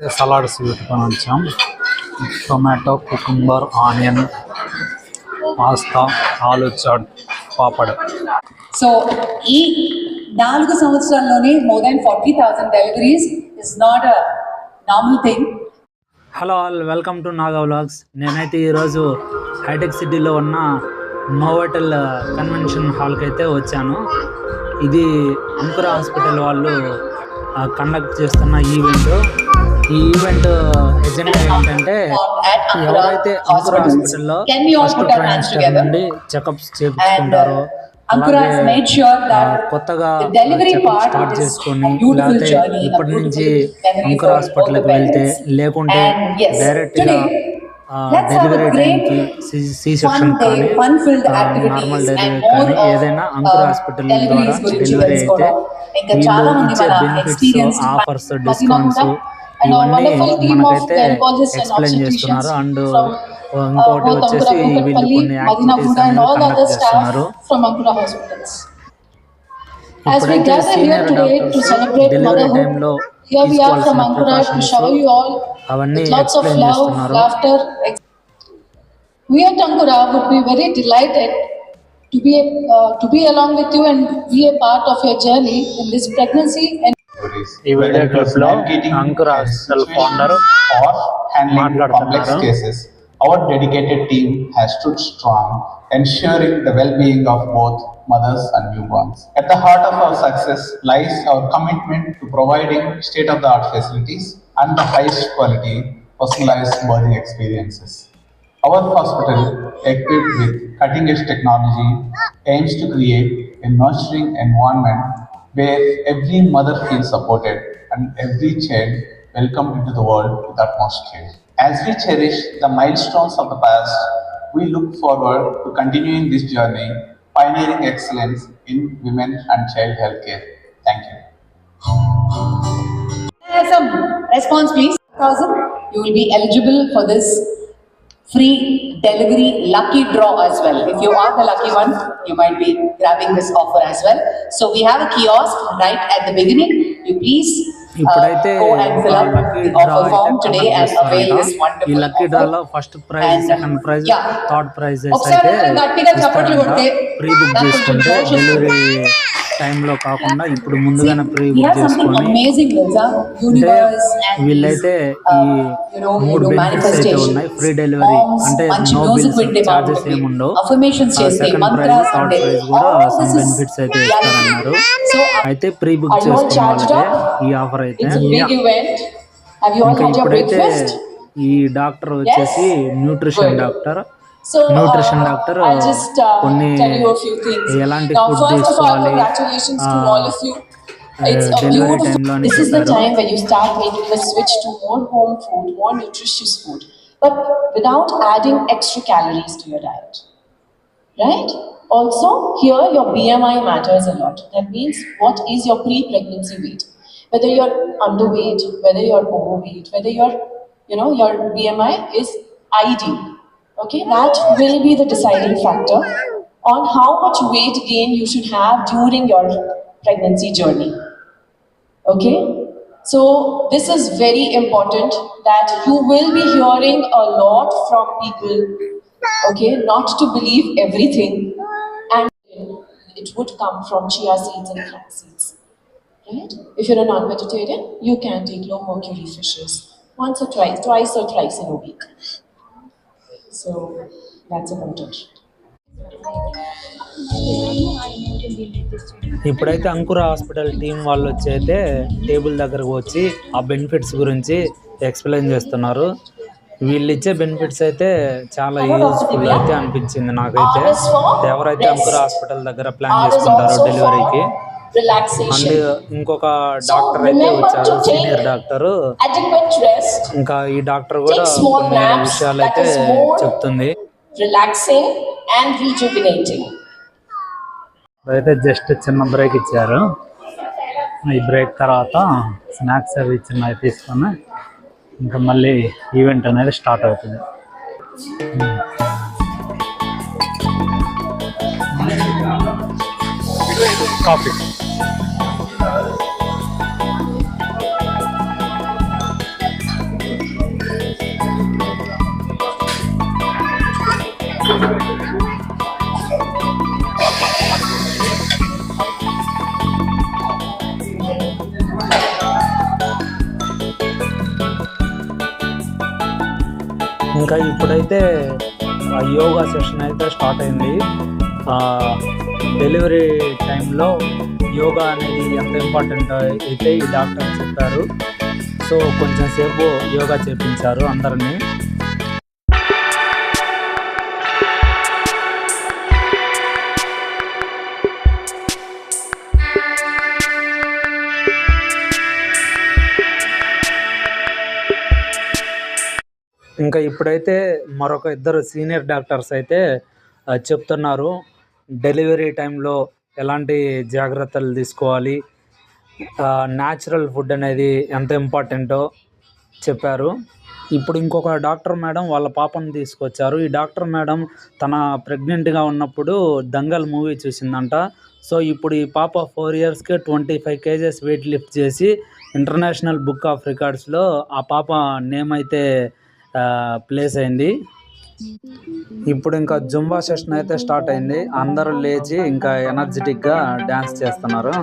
Salad sweet కొని వచ్చాం tomato cucumber onion pasta aloo chaat papad. So ఈ నాలుగు సంవత్సరాల్లోనే more than forty thousand deliveries is not a normal thing hello all welcome to Naga vlogs నేనైతే ఈరోజు hitech సిటీలో ఉన్న నోవోటెల్ కన్వెన్షన్ హాల్కి అయితే వచ్చాను. ఇది అంకుర హాస్పిటల్ వాళ్ళు కండక్ట్ చేస్తున్న ఈవెంట్ ఈ ఈవెంట్ ఎజెండా ఏంటంటే ఎవరైతే అంకురా హాస్పిటల్లో చెకప్స్ చేపించుకుంటారో కొత్తగా స్టార్ట్ చేసుకొని లేకపోతే ఇప్పటి నుంచి అంకుర హాస్పిటల్కి వెళ్తే లేకుంటే డైరెక్ట్గా డెలివరీ టైం కి సి సెక్షన్ కానీ నార్మల్ కానీ ఏదైనా అంకుర హాస్పిటల్ ద్వారా డెలివరీ అయితే ఆఫర్స్ డిస్కౌంట్స్ ఇవన్నీ wonderful team of మనకైతే ఎక్స్ప్లెయిన్ చేస్తున్నారు అండ్ ఇంకోటి వచ్చేసి వీళ్ళు కొన్ని యాక్టివిటీస్ Huda and all అనేవి కండక్ట్ చేస్తున్నారు ఇప్పుడైతే సీనియర్ డాక్టర్స్ డెలివరీ టైంలో తీసుకోవాల్సిన ప్రికాషన్స్ అవన్నీ explain We at would be very delighted to be uh, to be along with you and be a part of your journey in this pregnancy and cases. Evaded Weblaw, Ankur founder, or handling complex cases. Our dedicated team has stood strong, ensuring the well-being of both mothers and newborns. At the heart of our success lies our commitment to providing state-of-the-art facilities and the highest quality personalized birthing experiences. Our hospital, equipped with cutting-edge technology, aims to create a nurturing environment where every mother feels supported and every child welcomed into the world with utmost care. As we cherish the milestones of the past, we look forward to continuing this journey, pioneering excellence in women and child healthcare. Thank you. Some response, please. Thousand. You will be eligible for this free delivery lucky draw as well. If you are the lucky one, you might be grabbing this offer as well. So we have a kiosk right at the beginning. You please uh, ఇప్పుడైతే go and fill up lucky the draw offer form today and avail this ఈ wonderful lucky డ్రాలో offer. First prize second prize. Third prize అయితే pre book చేసుకుంటే delivery టైంలో కాకుండా ఇప్పుడు ముందుగానే pre book have వీళ్ళైతే ఈ మూడు బెనిఫిట్స్ అయితే ఉన్నాయి. ఫ్రీ డెలివరీ అంటే నో బిల్ చార్జెస్ ఏముండవు సెకండ్ ప్రైజ్ థర్డ్ ప్రైజ్ కూడా సమ్ బెనిఫిట్స్ అయితే ఇస్తారన్నారు. అయితే ప్రీ బుక్ చేసుకోవాలంటే ఈ ఆఫర్ అయితే ఇంకా ఇప్పుడైతే ఈ డాక్టర్ వచ్చేసి న్యూట్రిషన్ డాక్టర్ న్యూట్రిషన్ డాక్టర్ కొన్ని ఎలాంటి ఫుడ్ తీసుకోవాలి it's a beautiful. This is the time where you start making the switch to more home food, more nutritious food, but without adding extra calories to your diet. Right? Also, here your BMI matters a lot. That means what is your pre pregnancy weight? Whether you're underweight, whether you're overweight, whether you're, you know, your BMI is ideal. Okay, that will be the deciding factor on how much weight gain you should have during your pregnancy journey. Okay, so this is very important that you will be hearing a lot from people. Okay, not to believe everything, and it would come from chia seeds and flax seeds. Right? If you're a non-vegetarian, you can take low mercury fishes once or twice, twice or thrice in a week. So that's about it. ఇప్పుడైతే అంకుర hospital team వాళ్ళు వచ్చి అయితే table దగ్గరకు వచ్చి ఆ benefits గురించి explain చేస్తున్నారు వీళ్ళు ఇచ్చే బెనిఫిట్స్ అయితే చాలా యూస్ఫుల్ అయితే అనిపించింది నాకైతే ఎవరైతే అంకుర హాస్పిటల్ దగ్గర ప్లాన్ చేసుకుంటారో డెలివరీకి అండ్. ఇంకొక డాక్టర్ అయితే వచ్చారు సీనియర్ డాక్టర్ ఇంకా ఈ డాక్టర్ కూడా కొన్ని విషయాలు అయితే చెప్తుంది relaxing and rejuvenating. అయితే జస్ట్ చిన్న బ్రేక్ ఇచ్చారు. ఈ బ్రేక్ తర్వాత స్నాక్స్ అవి చిన్నవి తీసుకొని ఇంకా మళ్ళీ ఈవెంట్ అనేది స్టార్ట్ అవుతుంది. కాఫీ. ఇంకా ఇప్పుడైతే యోగా సెషన్ అయితే స్టార్ట్ అయింది. డెలివరీ టైంలో యోగా అనేది ఎంత ఇంపార్టెంట్ అయితే ఈ డాక్టర్ చెప్పారు. సో కొంచెం సేపు యోగా చేపించారు అందరినీ. ఇంకా ఇప్పుడైతే మరొక ఇద్దరు సీనియర్ డాక్టర్స్ అయితే చెప్తున్నారు. డెలివరీ టైంలో ఎలాంటి జాగ్రత్తలు తీసుకోవాలి? న్యాచురల్ ఫుడ్ అనేది ఎంత ఇంపార్టెంటో చెప్పారు. ఇప్పుడు ఇంకొక డాక్టర్ మేడం వాళ్ళ పాపను తీసుకొచ్చారు. ఈ డాక్టర్ మేడం తన ప్రెగ్నెంట్గా ఉన్నప్పుడు దంగల్ మూవీ చూసిందంట. సో ఇప్పుడు ఈ పాప ఫోర్ ఇయర్స్కి twenty five kgs weight lift చేసి ఇంటర్నేషనల్ బుక్ ఆఫ్ రికార్డ్స్లో ఆ పాప నేమ్ అయితే ప్లేస్ అయింది. ఇప్పుడు ఇంకా జుంబా సెషన్ అయితే స్టార్ట్ అయింది. అందరూ లేచి ఇంకా ఎనర్జెటిక్గా డ్యాన్స్ చేస్తున్నారు.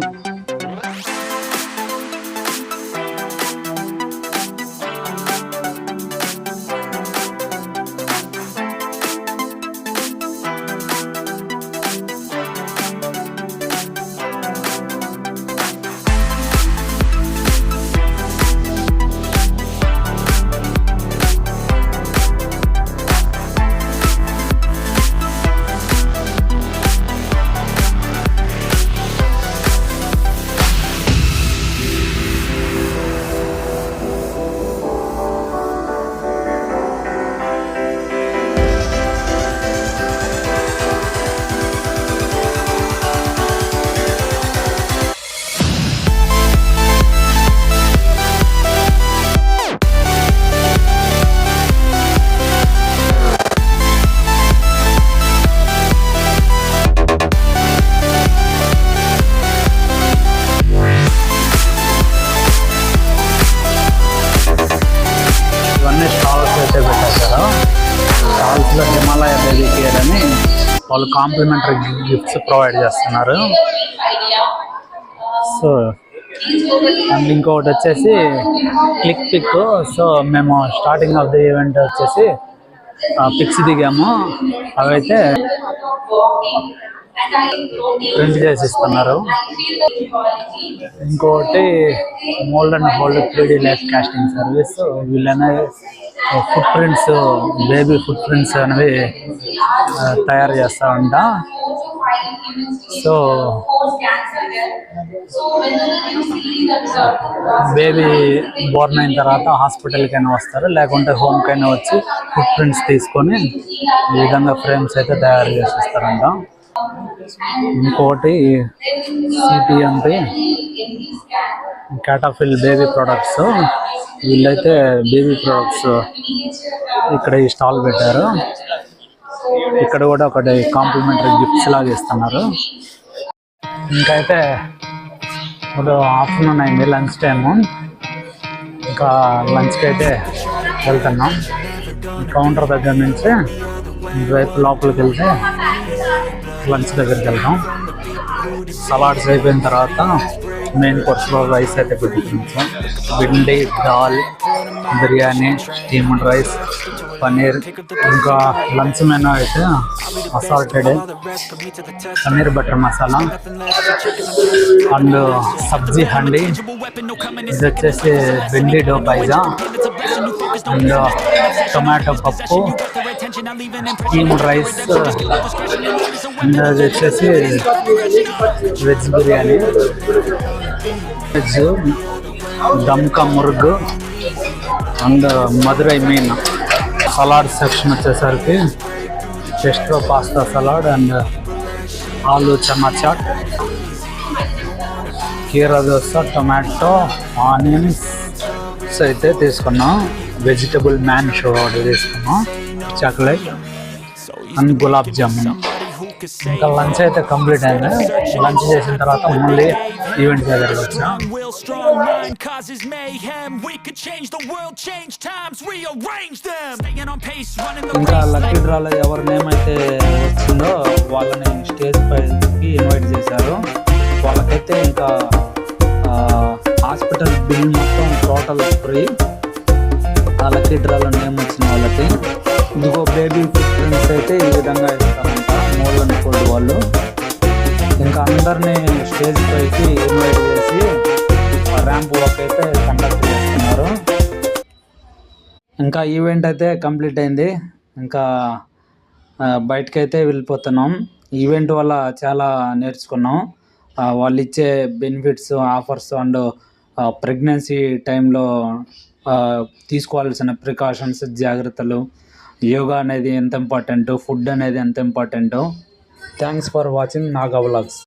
వాళ్ళు కాంప్లిమెంటరీ గిఫ్ట్స్ ప్రొవైడ్ చేస్తున్నారు. సో అండ్ ఇంకొకటి వచ్చేసి క్లిక్ పిక్. సో మేము స్టార్టింగ్ ఆఫ్ ది ఈవెంట్ వచ్చేసి పిక్స్ దిగాము. అవైతే ప్రింట్ చేసి ఇస్తున్నారు ఇంకోటి mould and hold three D life casting service. వీళ్ళనే foot prints baby foot prints అనేవి తయారు చేస్తూ ఉంటా. సో బేబీ బోర్న్ అయిన తర్వాత హాస్పిటల్కైనా వస్తారు లేకుంటే హోమ్కైనా వచ్చి ఫుట్ ప్రింట్స్ తీసుకొని ఈ విధంగా ఫ్రేమ్స్ అయితే తయారు చేసిస్తారంట. ఇంకోటి సిపిఎంపి క్యాటాఫిల్ బేబీ ప్రొడక్ట్స్ వీళ్ళైతే బేబీ ప్రొడక్ట్స్ ఇక్కడ ఈ స్టాల్ పెట్టారు. ఇక్కడ కూడా ఒకటి కాంప్లిమెంటరీ గిఫ్ట్స్ లాగా ఇస్తున్నారు. ఇంకైతే ఇప్పుడు ఆఫ్టర్నూన్ అయింది లంచ్ టైము. ఇంకా లంచ్కి అయితే వెళ్తున్నాం. కౌంటర్ దగ్గర నుంచి ఇటువైపు లోపలికి వెళ్తే లంచ్ దగ్గరికి వెళ్తాం సలాడ్స్ అయిపోయిన తర్వాత మెయిన్ కోర్స్లో రైస్ అయితే పెట్టుకుంటాం. భిండి దాల్ బిర్యానీ స్టీమ్డ్ రైస్ పన్నీర్ ఇంకా లంచ్ మెనూ అయితే అసాల్టెడ్ పన్నీర్ బటర్ మసాలా. అండ్ సబ్జీ హండి. ఇది వచ్చేసి bhindi do Payza. And tomato పప్పు. Steam rice. అండ్ అది వచ్చేసి వెజ్ బిర్యానీ. వెజ్ దమ్కా మురుగు. అండ్ మధురై మీన్. సలాడ్ సెక్షన్ వచ్చేసరికి పెస్ట్రో పాస్తా సలాడ్ అండ్ ఆలు చన్నా చాట్ కీరా దోశ టొమాటో ఆనియన్స్ అయితే తీసుకున్నాం. వెజిటబుల్ మ్యాన్ షో ఆర్డర్ తీసుకున్నాం. చాక్లెట్ అండ్ గులాబ్ జామున్ ఇంకా లంచ్ అయితే కంప్లీట్ అయింది. లంచ్ చేసిన తర్వాత మళ్ళీ ఈవెంట్ దగ్గరికి వచ్చాం. ఇంకా. లక్కీ డ్రాలో ఎవరి నేమ్ అయితే వచ్చిందో వాళ్ళని స్టేజ్ పైకి ఇన్వైట్ చేశారు. వాళ్ళకైతే ఇంకా హాస్పిటల్ బిల్ మొత్తం టోటల్ ఫ్రీ ఆ లక్కీ డ్రాలో నేమ్ వచ్చిన వాళ్ళకి. ఇదిగో బేబీ ఫుడ్ ప్రింట్స్ అయితే ఈ విధంగా ఇస్తారంట. మోడర్న్ అనుకోండి వాళ్ళు. ఇంకా అందరినీ స్టేజ్ పైకి ఇన్వైట్ చేసి ర్యాంప్ వాక్ అయితే కండక్ట్ చేస్తున్నారు. ఇంకా ఈవెంట్ అయితే కంప్లీట్ అయింది. ఇంకా బయటకైతే వెళ్ళిపోతున్నాం. ఈవెంట్ వల్ల చాలా నేర్చుకున్నాం. వాళ్ళు ఇచ్చే బెనిఫిట్స్ ఆఫర్స్ అండ్ ప్రెగ్నెన్సీ టైంలో తీసుకోవాల్సిన ప్రికాషన్స్ జాగ్రత్తలు యోగా అనేది ఎంత ఇంపార్టెంట్ ఫుడ్ అనేది ఎంత important. Thanks for watching Naga vlogs